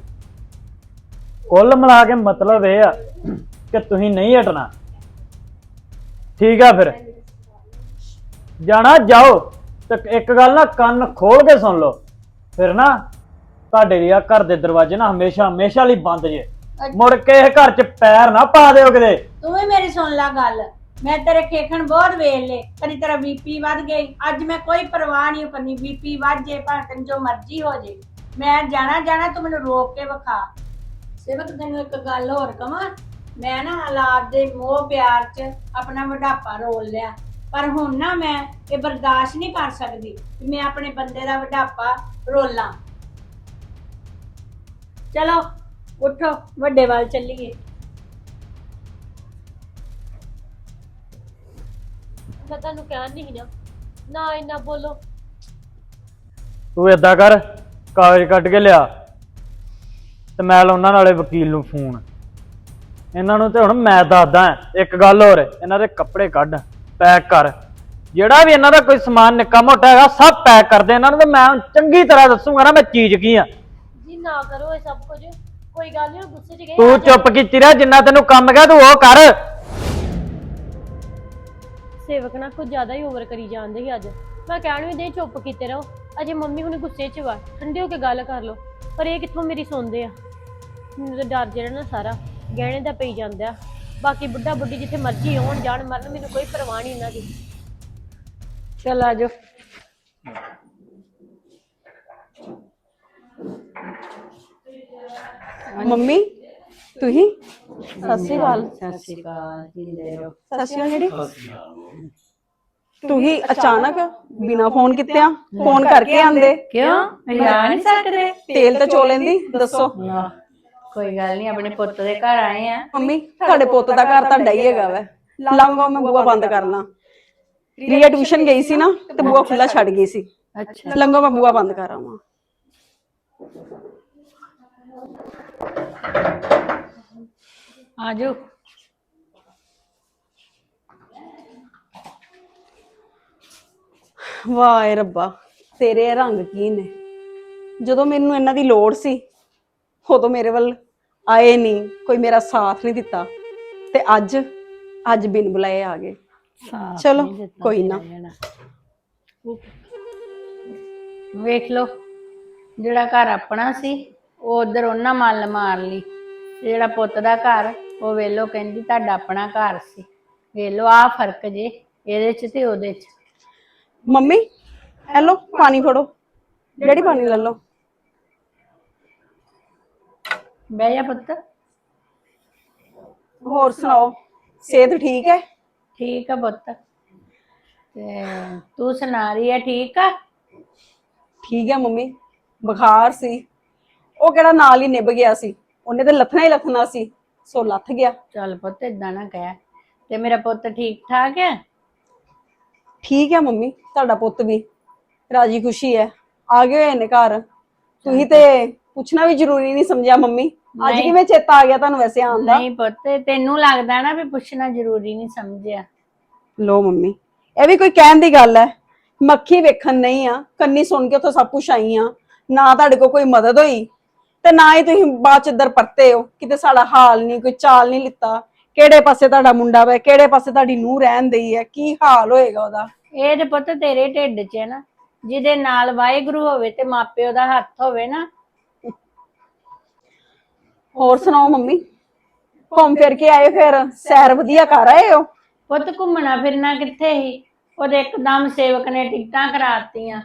ਕੁੱਲ ਮਿਲਾ ਕੇ ਮਤਲਬ ਇਹ ਆ ਕਿ ਤੁਸੀਂ ਨਹੀਂ ਹਟਣਾ। ਠੀਕ ਆ ਫਿਰ। ਜਾਣਾ ਜਾਓ, ਤੇ ਇੱਕ ਗੱਲ ਨਾ ਕੰਨ ਖੋਲ ਕੇ ਸੁਣ ਲਓ। ਫਿਰ ਨਾ ਤੁਹਾਡੇ ਲਈ ਆ ਘਰ ਦੇ ਦਰਵਾਜ਼ੇ ਨਾ ਹਮੇਸ਼ਾ ਹਮੇਸ਼ਾ ਲਈ ਬੰਦ ਜੇ। ਮੁੜ ਕੇ ਇਹ ਘਰ 'ਚ ਪੈਰ ਨਾ ਪਾ ਦਿਓ ਕਿਤੇ। ਤੂੰ ਵੀ ਮੇਰੀ ਸੁਣ ਲੈ ਗੱਲ। ਮੈਂ ਤੇਰੇ ਖੇਖਣ ਬਹੁਤ ਵੇਖ ਲੇ ਕਦੀ ਤੇਰਾ ਬੀਪੀ ਵੱਧ ਗਈ ਅੱਜ ਮੈਂ ਕੋਈ ਪਰਵਾਹ ਨਹੀਂ ਕਰਨੀ। ਬੀਪੀ ਵੱਧ ਜੇ ਭਾਵੇਂ ਤੈਨੂੰ ਜੋ ਮਰਜ਼ੀ ਹੋ ਜੇ। ਮੈਂ ਜਾਣਾ ਜਾਣਾ ਤੂੰ ਮੈਨੂੰ ਰੋਕ ਕੇ ਵਿਖਾ। ਸੇਵਕ ਤੈਨੂੰ ਇੱਕ ਗੱਲ ਹੋਰ ਕਵਾਂ। ਮੈਂ ਨਾ ਹਾਲਾਤ ਦੇ ਮੋਹ ਪਿਆਰ 'ਚ ਆਪਣਾ ਵਡਾਪਾ ਰੋਲ ਲਿਆ। ਪਰ ਹੁਣ ਨਾ ਮੈਂ ਇਹ ਬਰਦਾਸ਼ਤ ਨਹੀਂ ਕਰ ਸਕਦੀ ਕਿ ਮੈਂ ਆਪਣੇ ਬੰਦੇ ਦਾ ਵਡਾਪਾ ਰੋਲਾਂ। ਚਲੋ। ਉੱਠੋ ਵੱਡੇ ਵੱਲ ਚੱਲੀਏ। ਮੈਂ ਤੁਹਾਨੂੰ ਕਹਿਣ ਨਹੀਂ ਨਾ ਨਾ ਇੰਨਾ ਬੋਲੋ। ਤੂੰ ਏਦਾਂ ਕਰ ਕਾਗਜ਼ ਕੱਢ ਕੇ ਲਿਆ ਤੇ ਮੈਂ ਲਾਉਣਾ ਨਾਲੇ ਵਕੀਲ ਨੂੰ ਫੋਨ। ਇਹਨਾਂ ਨੂੰ ਤੇ ਹੁਣ ਮੈਂ ਦੱਸਦਾ ਇੱਕ ਗੱਲ ਹੋਰ ਇਹਨਾਂ ਦੇ ਕੱਪੜੇ ਕੱਢ ਪੈਕ ਕਰ। ਜਿਹੜਾ ਵੀ ਇਹਨਾਂ ਦਾ ਕੋਈ ਸਮਾਨ ਨਿੱਕਾ ਮੋਟਾ ਹੈਗਾ ਸਭ ਪੈਕ ਕਰ ਦੇ ਇਹਨਾਂ ਨੂੰ ਤੇ ਮੈਂ ਹੁਣ ਚੰਗੀ ਤਰ੍ਹਾਂ ਦੱਸੂਗਾ ਨਾ ਮੈਂ ਚੀਜ਼ ਕੀ ਆ। ਜੀ ਨਾ ਕਰੋ ਇਹ ਸਭ ਕੁਝ। ਕੋਈ ਗੱਲ ਨਹੀਂ ਗੁੱਸੇ 'ਚ ਗਏ ਤੂੰ ਆ ਜਾਓ। ਚੁੱਪ ਕੀਤੀ ਰਹਿ ਜਿੰਨਾ ਤੈਨੂੰ ਕੰਮ ਗਿਆ ਤੂੰ ਉਹ ਕਰ। ਸੇਵਕ ਨਾ ਕੁਝ ਜ਼ਿਆਦਾ ਹੀ ਓਵਰ ਕਰੀ ਜਾਂਦੇ ਸੀ ਅੱਜ। ਮੈਂ ਕਹਿਣ ਵੀ ਦੇ ਚੁੱਪ ਕੀਤੇ ਰਹੋ ਅਜੇ ਮੰਮੀ ਹੁਣ ਗੁੱਸੇ 'ਚ ਵਾ ਠੰਡੇ ਹੋ ਕੇ ਗੱਲ ਕਰ ਲਓ ਪਰ ਇਹ ਕਿੱਥੋਂ ਮੇਰੀ ਸੁਣਦੇ ਆ? ਮੈਨੂੰ ਤਾਂ ਡਰ ਜਿਹੜਾ ਨਾ ਸਾਰਾ ਗਹਿਣੇ ਦਾ ਪਈ ਜਾਂਦਾ। ਆ। ਬਾਕੀ ਬੁੱਢਾ ਬੁੱਢੀ ਜਿੱਥੇ ਮਰਜ਼ੀ ਆਉਣ ਜਾਣ ਮਰਨ ਮੈਨੂੰ ਕੋਈ ਪਰਵਾਹ ਨਹੀਂ ਇਹਨਾਂ ਦੀ। ਚਲ ਆਜੋ ਮੰਮੀ ਤੁਸੀਂ? ਸਤਿ ਸ਼੍ਰੀ ਅਕਾਲ। ਸਤਿ ਸ਼੍ਰੀ ਅਕਾਲ ਜਿੰਦੇ ਰਹੋ ਸਤਿ ਸ਼੍ਰੀ ਅਕਾਲ ਜਿਹੜੀ। ਤੁਸੀਂ ਅਚਾਨਕ ਬਿਨਾ ਫੋਨ ਕੀਤਿਆਂ ਫੋਨ ਕਰਕੇ ਆਂਦੇ? ਕਿਉਂ? ਜਾ ਨਹੀਂ ਸਕਦੇ। ਤੇਲ ਤੇ ਚੋ ਲੈਂਦੀ ਦੱਸੋ। ਕੋਈ ਗੱਲ ਨਹੀਂ ਆਪਣੇ ਪੁੱਤ ਦੇ ਘਰ ਆਏ ਆ। ਮੰਮੀ ਤੁਹਾਡੇ ਪੁੱਤ ਦਾ ਘਰ ਤੁਹਾਡਾ ਹੀ ਹੈਗਾ ਵੈ। ਲਾਂਗਾ ਮੈਂ ਬੂਆ ਬੰਦ ਕਰ ਲਾਂ। ਰੀਆ ਟਿਊਸ਼ਨ ਗਈ ਸੀ ਨਾ ਤੇ ਬੂਆ ਖੁੱਲਾ ਛੱਡ ਗਈ ਸੀ। ਅੱਛਾ। ਲੰਗੋ ਮੈਂ ਬੂਆ ਬੰਦ ਕਰ ਆਵਾਂ। ਆਜੋ। ਵਾਹ ਏ ਰੱਬਾ ਤੇਰੇ ਇਹ ਰੰਗ ਕੀ ਨੇ? ਜਦੋਂ ਮੈਨੂੰ ਇਹਨਾਂ ਦੀ ਲੋੜ ਸੀ ਉਦੋਂ ਮੇਰੇ ਵੱਲ ਆਏ ਨਹੀਂ ਕੋਈ ਮੇਰਾ ਸਾਥ ਨਹੀਂ ਦਿੱਤਾ। ਤੇ ਅੱਜ ਅੱਜ ਬਿਨ ਬੁਲਾਏ ਆ ਗਏ। ਚਲੋ ਕੋਈ ਨਾ। ਵੇਖ ਲਓ ਜਿਹੜਾ ਘਰ ਆਪਣਾ ਸੀ ਉਹ ਉਧਰ ਉਹਨਾਂ ਮੱਲ ਮਾਰ ਲਈ। ਤੇ ਜਿਹੜਾ ਪੁੱਤ ਦਾ ਘਰ ਉਹ ਵੇਲੋ ਕਹਿੰਦੀ ਤੁਹਾਡਾ ਆਪਣਾ ਘਰ ਸੀ। ਵੇਲੋ ਆ ਫ਼ਰਕ ਜੇ ਇਹਦੇ ਚ ਤੇ ਉਹਦੇ ਚ। ਮੰਮੀ ਹੈਲੋ ਪਾਣੀ ਫੜੋ। ਡੈਡੀ ਪਾਣੀ ਲੈ ਲਓ। ਬਹਿ ਜਾ ਪੁੱਤ। ਹੋਰ ਸੁਣਾਓ? ਸਿਹਤ ਠੀਕ ਹੈ? ਠੀਕ ਆ ਪੁੱਤ। ਤੇ ਤੂੰ ਸੁਣਾ ਰਹੀ ਹੈ ਠੀਕ ਆ? ਠੀਕ ਹੈ ਮੰਮੀ। ਬੁਖਾਰ ਸੀ। ਉਹ ਕਿਹੜਾ ਨਾਲ ਹੀ ਨਿਭ ਗਿਆ ਸੀ? ਉਹਨੇ ਤੇ ਲੱਥਣਾ ਹੀ ਲੱਥਣਾ ਸੀ। ਸੋ ਲੱਥ ਗਿਆ। ਚੱਲ ਪੁੱਤ ਇਦਾਂ ਨਾ ਕਹਿ। ਤੇ ਮੇਰਾ ਪੁੱਤ ਠੀਕ ਠਾਕ ਹੈ? ਠੀਕ ਹੈ ਮੰਮੀ ਤੁਹਾਡਾ ਪੁੱਤ ਵੀ। ਰਾਜੀ ਖੁਸ਼ੀ ਹੈ। ਆ ਗਏ ਹੋਏ ਨੇ ਘਰ। ਤੁਸੀਂ ਤੇ ਪੁੱਛਣਾ ਵੀ ਜ਼ਰੂਰੀ ਨਹੀਂ ਸਮਝਿਆ ਮੰਮੀ। ਅੱਜ ਨਹੀਂ। ਕਿਵੇਂ ਚੇਤਾ ਆ ਗਿਆ ਤੁਹਾਨੂੰ ਵੈਸੇ ਆਉਣ ਦਾ? ਨਹੀਂ ਪੁੱਤ ਤੈਨੂੰ ਲੱਗਦਾ ਨਾ ਵੀ ਪੁੱਛਣਾ ਜ਼ਰੂਰੀ ਨਹੀਂ ਸਮਝਿਆ। ਲੋ ਮੰਮੀ ਇਹ ਵੀ ਕੋਈ ਕਹਿਣ ਦੀ ਗੱਲ ਹੈ। ਮੱਖੀ ਵੇਖਣ ਨਹੀਂ ਆ। ਕੰਨੀ ਸੁਣ ਕੇ ਉੱਥੋਂ ਸਭ ਕੁਝ ਆਈ ਆ। ਨਾ ਤੁਹਾਡੇ ਕੋਲ ਕੋਈ ਮਦਦ ਹੋਈ। ਤੇ ਨਾ ਹੀ ਤੁਸੀਂ ਬਾਅਦ ਚ ਇੱਧਰ ਪਰਤੇ ਹੋ। ਕਿਤੇ ਸਾਡਾ ਹਾਲ ਨਹੀਂ ਕੋਈ ਚਾਲ ਨਹੀਂ ਲਿੱਤਾ। ਕਿਹੜੇ ਪਾਸੇ ਤੁਹਾਡਾ ਮੁੰਡਾ ਵਾ ਕਿਹੜੇ ਪਾਸੇ ਤੁਹਾਡੀ ਨੂੰਹ ਰਹਿਣ ਦਈ ਹੈ ਕੀ ਹਾਲ ਹੋਏਗਾ ਉਹਦਾ? ਇਹ ਤੇ ਪੁੱਤ ਤੇਰੇ ਢਿੱਡ 'ਚ ਹੈ ਨਾ। ਜਿਹਦੇ ਨਾਲ ਵਾਹਿਗੁਰੂ ਹੋਵੇ ਤੇ ਮਾਪਿਓ ਦਾ ਹੱਥ ਹੋਵੇ ਨਾ। ਹੋਰ ਸੁਣਾਓ ਮੰਮੀ? ਘੁੰਮ ਫਿਰ ਕੇ ਆਏ ਫਿਰ? ਸੈਰ ਵਧੀਆ ਕਰ ਆਏ ਹੋ? ਪੁੱਤ ਘੁੰਮਣਾ ਫਿਰਨਾ ਕਿੱਥੇ ਸੀ? ਉਹਦੇ ਇੱਕਦਮ ਸੇਵਕ ਨੇ ਟਿਕਟਾਂ ਕਰਾਤੀਆਂ।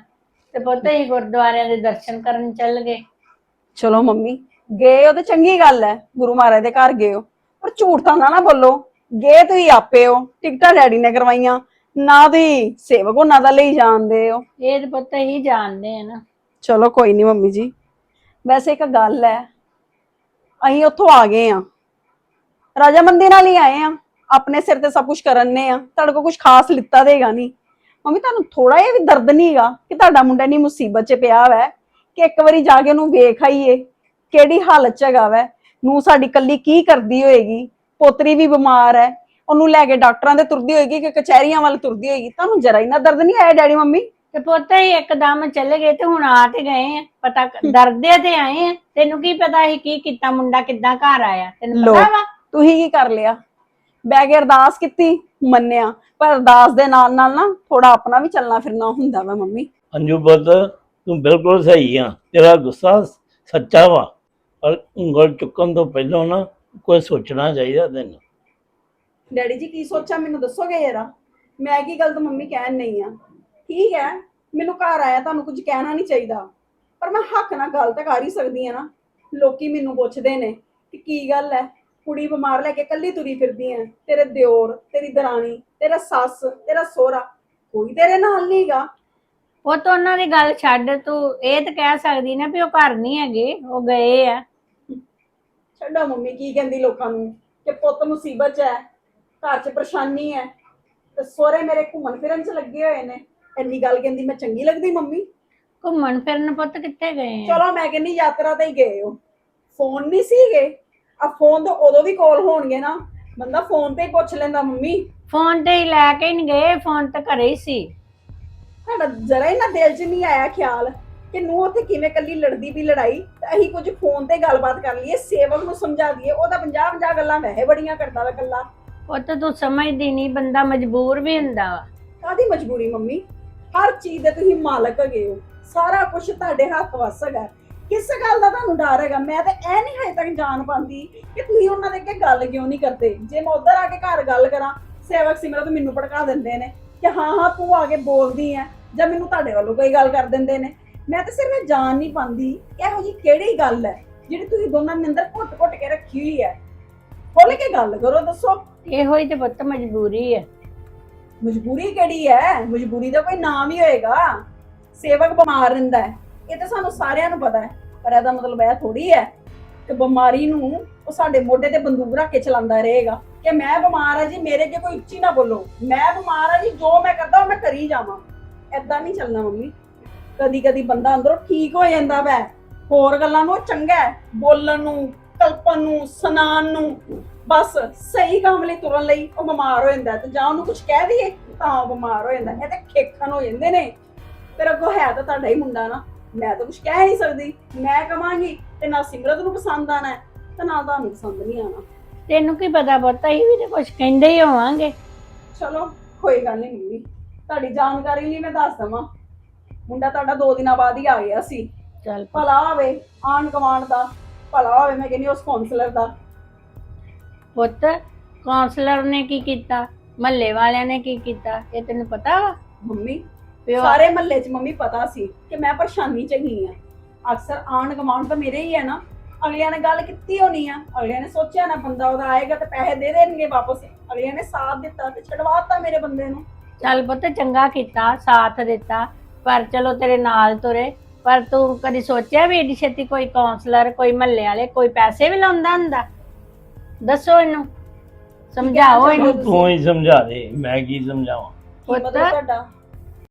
ਤੇ ਪੁੱਤ ਹੀ ਗੁਰਦੁਆਰਿਆਂ ਦੇ ਦਰਸ਼ਨ ਕਰਨ ਚੱਲ ਗਏ। ਚਲੋ ਮੰਮੀ ਗਏ ਹੋ ਤੇ ਚੰਗੀ ਗੱਲ ਹੈ ਗੁਰੂ ਮਹਾਰਾਜ ਦੇ ਘਰ ਗਏ ਹੋ। ਪਰ ਝੂਠ ਤਾਂ ਨਾ ਨਾ ਬੋਲੋ ਗਏ ਤੁਸੀਂ ਆਪੇ ਹੋ ਟਿਕਟਾਂ ਡੈਡੀ ਨੇ ਕਰਵਾਈਆਂ ਨਾ ਦੀ ਸੇਵਕ ਉਹਨਾਂ ਦਾ ਲਈ ਜਾਂਦੇ ਹੋ। ਇਹ ਤੇ ਪੁੱਤ ਹੀ ਜਾਣਦੇ ਆ ਨਾ। ਚਲੋ ਕੋਈ ਨਹੀਂ ਮੰਮੀ ਜੀ ਵੈਸੇ ਇੱਕ ਗੱਲ ਹੈ ਅਸੀਂ ਉੱਥੋਂ ਆ ਗਏ ਆ ਰਾਜਾਮੰਦੀ ਨਾਲ ਹੀ ਆਏ ਆ ਆਪਣੇ ਸਿਰ ਤੇ ਸਭ ਕੁਝ ਕਰਨੇ ਆ ਤੁਹਾਡੇ ਕੋਲ ਕੁਝ ਖਾਸ ਲਿੱਤਾ ਦੇਗਾ ਨਹੀਂ ਮੰਮੀ ਤੁਹਾਨੂੰ ਥੋੜਾ ਜਿਹਾ ਵੀ ਦਰਦ ਨਹੀਂਗਾ ਕਿ ਤੁਹਾਡਾ ਮੁੰਡਾ ਨਹੀਂ ਮੁਸੀਬਤ 'ਚ ਪਿਆ ਵੈ? ਕਿ ਇੱਕ ਵਾਰੀ ਜਾ ਕੇ ਉਹਨੂੰ ਵੇਖ ਆਈਏ ਕਿਹੜੀ ਹਾਲਤ 'ਚ ਹੈਗਾ ਵੈ। ਨੂੰ ਸਾਡੀ ਕੱਲੀ ਕੀ ਕਰਦੀ ਹੋਏਗੀ? ਪੋਤਰੀ ਵੀ ਬਿਮਾਰ ਹੈ ਉਹਨੂੰ ਲੈ ਕੇ ਡਾਕਟਰਾਂ ਦੇ ਤੁਰਦੀ ਹੋਏਗੀ ਕਿ ਕਚਹਿਰੀਆਂ ਵੱਲ ਤੁਰਦੀ ਹੋਏਗੀ। ਤੁਹਾਨੂੰ ਜਰਾ ਇੰਨਾ ਦਰਦ ਨਹੀਂ ਆਇਆ ਡੈਡੀ ਮੰਮੀ? ਤੇ ਪੁੱਤ ਹੀ ਇੱਕਦਮ ਚਲੇ ਗਏ ਤੇ ਹੁਣ ਆ ਤੇ ਗਏ ਆ। ਪਤਾ ਡਰਦੇ ਤੇ ਆਏ ਆ। ਤੈਨੂੰ ਕੀ ਪਤਾ ਸੀ ਕੀ ਕੀਤਾ ਮੁੰਡਾ ਕਿੱਦਾਂ ਘਰ ਆਇਆ? ਤੈਨੂੰ ਲੋ ਪਤਾ ਵਾ? ਤੁਸੀਂ ਕੀ ਕਰ ਲਿਆ? ਬਹਿ ਕੇ ਅਰਦਾਸ ਕੀਤੀ ਮੰਨਿਆ। ਪਰ ਅਰਦਾਸ ਦੇ ਨਾਲ ਨਾਲ ਨਾ ਥੋੜਾ ਆਪਣਾ ਵੀ ਚੱਲਣਾ ਫਿਰਨਾ ਹੁੰਦਾ ਵਾ ਮੰਮੀ। ਅੰਜੂ ਪੁੱਤ ਤੂੰ ਬਿਲਕੁਲ ਸਹੀ ਆ, ਤੇਰਾ ਗੁੱਸਾ ਸੱਚਾ ਵਾ। ਪਰ ਉਂਗਲ ਚੁੱਕਣ ਤੋਂ ਪਹਿਲਾਂ ਨਾ ਕੋਈ ਸੋਚਣਾ ਚਾਹੀਦਾ ਤੈਨੂੰ। ਡੈਡੀ ਜੀ ਕੀ ਸੋਚਾਂ ਮੈਨੂੰ ਦੱਸੋਗੇ ਜਰਾ? ਮੈਂ ਕੀ ਗਲਤ ਮੰਮੀ ਕਹਿਣ ਨਹੀਂ ਆ। ਠੀਕ ਹੈ, ਮੈਨੂੰ ਘਰ ਆਇਆ ਤੁਹਾਨੂੰ ਕੁਝ ਕਹਿਣਾ ਨਹੀਂ ਚਾਹੀਦਾ। ਪਰ ਮੈਂ ਹੱਕ ਨਾਲ ਗੱਲ ਤਾਂ ਕਰ ਹੀ ਸਕਦੀ ਆ ਨਾ। ਲੋਕੀ ਮੈਨੂੰ ਪੁੱਛਦੇ ਨੇ ਕਿ ਕੀ ਗੱਲ ਹੈ? ਕੁੜੀ ਬਿਮਾਰ ਲੈ ਕੇ ਕੱਲੀ ਤੁਰੀ ਫਿਰਦੀ ਐ ਤੇਰੇ ਦਿਓਰ, ਤੇਰੀ ਦਰਾਣੀ, ਤੇਰਾ ਸੱਸ, ਤੇਰਾ ਸੋਹਰਾ, ਕੋਈ ਤੇਰੇ ਨਾਲ ਨਹੀਂਗਾ ਉਹ ਤਾਂ ਉਹਨਾਂ ਦੀ ਗੱਲ ਛੱਡ ਤੂੰ ਇਹ ਤਾਂ ਕਹਿ ਸਕਦੀ ਨਾ ਵੀ ਉਹ ਘਰ ਨਹੀਂ ਹੈਗੇ ਉਹ ਗਏ ਆ। ਛੱਡੋ ਮੰਮੀ ਕੀ ਕਹਿੰਦੀ ਲੋਕਾਂ ਨੂੰ? ਕਿ ਪੁੱਤ ਮੁਸੀਬਤ 'ਚ ਹੈ ਘਰ 'ਚ ਪਰੇਸ਼ਾਨੀ ਹੈ ਤੇ ਸੋਹਰੇ ਮੇਰੇ ਘੁੰਮਣ ਫਿਰਨ 'ਚ ਲੱਗੇ ਹੋਏ ਨੇ। ਇੰਨੀ ਗੱਲ ਕਹਿੰਦੀ ਮੈਂ ਚੰਗੀ ਲੱਗਦੀ ਮੰਮੀ? ਘੁੰਮਣ ਫਿਰਨ ਪੁੱਤ ਕਿੱਥੇ ਗਏ ਆ? ਚਲੋ ਮੈਂ ਕਹਿੰਦੀ ਯਾਤਰਾ ਤੇ ਹੀ ਗਏ ਹੋ। ਫੋਨ ਨਹੀਂ ਸੀਗੇ? ਆ ਫੋਨ ਤਾਂ ਉਦੋਂ ਵੀ ਕਾਲ ਹੋਣਗੇ ਨਾ। ਬੰਦਾ ਫੋਨ ਤੇ ਹੀ ਪੁੱਛ ਲੈਂਦਾ ਮੰਮੀ। ਫੋਨ ਤੇ ਹੀ ਲੈ ਕੇ ਨਹੀਂ ਗਏ ਫੋਨ ਤਾਂ ਘਰੇ ਹੀ ਸੀ। ਸਾਡਾ ਜਰਾ ਹੀ ਨਾ ਦਿਲ 'ਚ ਨਹੀਂ ਆਇਆ ਖਿਆਲ ਕਿ ਨੂੰ ਉੱਥੇ ਕਿਵੇਂ ਕੱਲੀ ਲੜਦੀ ਵੀ ਲੜਾਈ। ਤੇ ਅਸੀਂ ਕੁਝ ਫੋਨ ਤੇ ਗੱਲਬਾਤ ਕਰ ਲਈਏ ਸੇਵਕ ਨੂੰ ਸਮਝਾ ਦਈਏ ਉਹਦਾ 50 50 ਗੱਲਾਂ ਵੈਸੇ ਬੜੀਆਂ ਕਰਦਾ ਵਾ ਕੱਲਾ ਉਹ ਤਾਂ ਤੂੰ ਸਮਝਦੀ ਨਹੀਂ ਬੰਦਾ ਮਜਬੂਰ ਵੀ ਹੁੰਦਾ ਵਾ। ਕਾਦੀ ਮਜਬੂਰੀ ਮੰਮੀ? ਹਰ ਚੀਜ਼ ਦੇ ਤੁਸੀਂ ਮਾਲਕ ਹੈਗੇ ਹੋ। ਸਾਰਾ ਕੁਝ ਤੁਹਾਡੇ ਹੱਥ ਵੱਸ ਹੈਗਾ। ਕਿਸ ਗੱਲ ਦਾ ਤੁਹਾਨੂੰ ਡਰ ਹੈਗਾ? ਮੈਂ ਤਾਂ ਇਹ ਨਹੀਂ ਹਜੇ ਤੱਕ ਜਾਣ ਪਾਉਂਦੀ ਕਿ ਤੁਸੀਂ ਉਹਨਾਂ ਦੇ ਅੱਗੇ ਗੱਲ ਕਿਉਂ ਨਹੀਂ ਕਰਦੇ। ਜੇ ਮੈਂ ਉਧਰ ਆ ਕੇ ਘਰ ਗੱਲ ਕਰਾਂ ਸੇਵਕ ਸਿਮਰਤ ਮੈਨੂੰ ਭੜਕਾ ਦਿੰਦੇ ਨੇ ਕਿ ਹਾਂ ਹਾਂ ਤੂੰ ਆ ਕੇ ਬੋਲਦੀ ਐ। ਜਾਂ ਮੈਨੂੰ ਤੁਹਾਡੇ ਵੱਲੋਂ ਕੋਈ ਗੱਲ ਕਰ ਦਿੰਦੇ ਨੇ? ਮੈਂ ਤਾਂ ਸਿਰਫ ਜਾਣ ਨਹੀਂ ਪਾਉਂਦੀ ਇਹੋ ਜੀ ਕਿਹੜੀ ਗੱਲ ਹੈ ਜਿਹੜੀ ਤੁਸੀਂ ਦੋਨਾਂ ਦੇ ਅੰਦਰ ਘੁੱਟ-ਘੁੱਟ ਕੇ ਰੱਖੀ ਹੋਈ ਹੈ? ਖੋਲ ਕੇ ਗੱਲ ਕਰੋ ਦੱਸੋ। ਇਹੋ ਹੀ ਤੇ ਪੁੱਤ ਮਜਬੂਰੀ ਹੈ। ਮਜਬੂਰੀ ਕਿਹੜੀ ਹੈ? ਮਜਬੂਰੀ ਦਾ ਕੋਈ ਨਾਮ ਹੀ ਹੋਏਗਾ। ਸੇਵਕ ਬਿਮਾਰ ਰਹਿੰਦਾ ਹੈ। ਇਹ ਤਾਂ ਸਾਨੂੰ ਸਾਰਿਆਂ ਨੂੰ ਪਤਾ ਹੈ ਪਰ ਇਹਦਾ ਮਤਲਬ ਇਹ ਥੋੜੀ ਹੈ ਕਿ ਬਿਮਾਰੀ ਨੂੰ ਉਹ ਸਾਡੇ ਮੋਢੇ ਤੇ ਬੰਦੂਕ ਰੱਖ ਕੇ ਚਲਾਉਂਦਾ ਰਹੇਗਾ। ਕਿ ਮੈਂ ਬਿਮਾਰ ਹਾਂ ਜੀ ਮੇਰੇ ਅੱਗੇ ਕੋਈ ਉੱਚੀ ਨਾ ਬੋਲੋ। ਮੈਂ ਬਿਮਾਰ ਹਾਂ ਜੀ ਜੋ ਮੈਂ ਕਰਦਾ ਉਹ ਮੈਂ ਕਰੀ ਜਾਵਾਂ। ਐਦਾਂ ਨਹੀਂ ਚੱਲਣਾ ਮੰਮੀ। ਕਦੀ ਕਦੀ ਬੰਦਾ ਅੰਦਰੋਂ ਠੀਕ ਹੋ ਜਾਂਦਾ ਵੈ। ਹੋਰ ਗੱਲਾਂ ਨੂੰ ਉਹ ਚੰਗਾ ਹੈ। ਬੋਲਣ ਨੂੰ ਕਲਪਨ ਨੂੰ ਸੁਣਾਉਣ ਨੂੰ। ਬਸ ਸਹੀ ਕੰਮ ਲਈ ਤੁਰਨ ਲਈ ਉਹ ਬਿਮਾਰ ਹੋ ਜਾਂਦਾ ਹੈ ਤੇ ਜਾਂ ਉਹਨੂੰ ਕੁਝ ਕਹਿ ਦਈਏ ਤਾਂ ਉਹ ਬਿਮਾਰ ਹੋ ਜਾਂਦਾ ਹੈ। ਇਹ ਤਾਂ ਖੇਖਣ ਹੋ ਜਾਂਦੇ ਨੇ। ਫਿਰ ਅੱਗੋਂ ਹੈ ਤਾਂ ਤੁਹਾਡਾ ਹੀ ਮੁੰਡਾ ਨਾ। ਮੈਂ ਤਾਂ ਕੁਝ ਕਹਿ ਨਹੀਂ ਸਕਦੀ। ਮੈਂ ਕਵਾਂਗੀ ਤੇ ਨਾ ਸਿਮਰਤ ਨੂੰ ਪਸੰਦ ਆਣਾ ਹੈ, ਤੇ ਨਾ ਤੁਹਾਨੂੰ ਪਸੰਦ ਨਹੀਂ ਆਣਾ ਤੈਨੂੰ ਕੀ ਪਤਾ ਪੁੱਤ ਅਸੀਂ ਵੀ ਤੇ ਕੁਝ ਕਹਿੰਦੇ ਹੀ ਹੋਵਾਂਗੇ। ਚਲੋ ਕੋਈ ਗੱਲ ਨਹੀਂ ਮੰਮੀ। ਤੁਹਾਡੀ ਜਾਣਕਾਰੀ ਲਈ ਮੈਂ ਦੱਸ ਦਵਾਂ। ਮੁੰਡਾ ਤੁਹਾਡਾ ਦੋ ਦਿਨਾਂ ਬਾਅਦ ਹੀ ਆ ਗਿਆ ਸੀ। ਚੱਲ ਭਲਾ ਹੋਵੇ ਆਣ ਕਮਾਂਡ ਦਾ ਭਲਾ ਹੋਵੇ ਮੈਂ ਕਹਿੰਦੀ ਉਸ ਕਾਉਂਸਲਰ ਦਾ। ਪੁੱਤ ਕਾਉਂਸਲਰ ਨੇ ਕੀ ਕੀਤਾ? ਮਹੱਲੇ ਵਾਲਿਆਂ ਨੇ ਕੀ ਕੀਤਾ? ਇਹ ਤੈਨੂੰ ਪਤਾ ਵਾ? ਮੰਮੀ ਪਿਓ ਸਾਰੇ ਮਹੱਲੇ 'ਚ ਮੰਮੀ ਪਤਾ ਸੀ ਕਿ ਮੈਂ ਪਰੇਸ਼ਾਨੀ 'ਚ ਹੈਗੀ ਆ। ਅਕਸਰ ਆਣ ਕਮਾਂਡ ਤਾਂ ਮੇਰੇ ਹੀ ਹੈ ਨਾ। ਅਗਲਿਆਂ ਨੇ ਗੱਲ ਕੀਤੀ ਹੋਣੀ ਆ। ਅਗਲਿਆਂ ਨੇ ਸੋਚਿਆ ਨਾ ਬੰਦਾ ਉਹਦਾ ਆਏਗਾ ਤੇ ਪੈਸੇ ਦੇ ਦੇਣਗੇ ਵਾਪਸ। ਅਗਲਿਆਂ ਨੇ ਸਾਥ ਦਿੱਤਾ ਤੇ ਛਡਵਾਤਾ ਮੇਰੇ ਬੰਦੇ ਨੂੰ। ਚੱਲ ਪੁੱਤ ਚੰਗਾ ਕੀਤਾ ਸਾਥ ਦਿੱਤਾ ਪਰ ਚਲੋ ਤੇਰੇ ਨਾਲ ਤੁਰੇ। ਪਰ ਤੂੰ ਕਦੀ ਸੋਚਿਆ ਵੀ ਏਡੀ ਛੇਤੀ ਕੋਈ ਕਾਉਂਸਲਰ ਕੋਈ ਮਹੱਲੇ ਵਾਲੇ ਕੋਈ ਪੈਸੇ ਵੀ ਲਾਉਂਦਾ ਹੁੰਦਾ? ਦੱਸੋ ਇਹਨੂੰ। ਸਮਝਾਓ ਇਹਨੂੰ ਤੂੰ? ਹੀ ਸਮਝਾ ਦੇ ਮੈਂ ਕੀ ਸਮਝਾਵਾਂ? ਪੁੱਤ ਤੁਹਾਡਾ?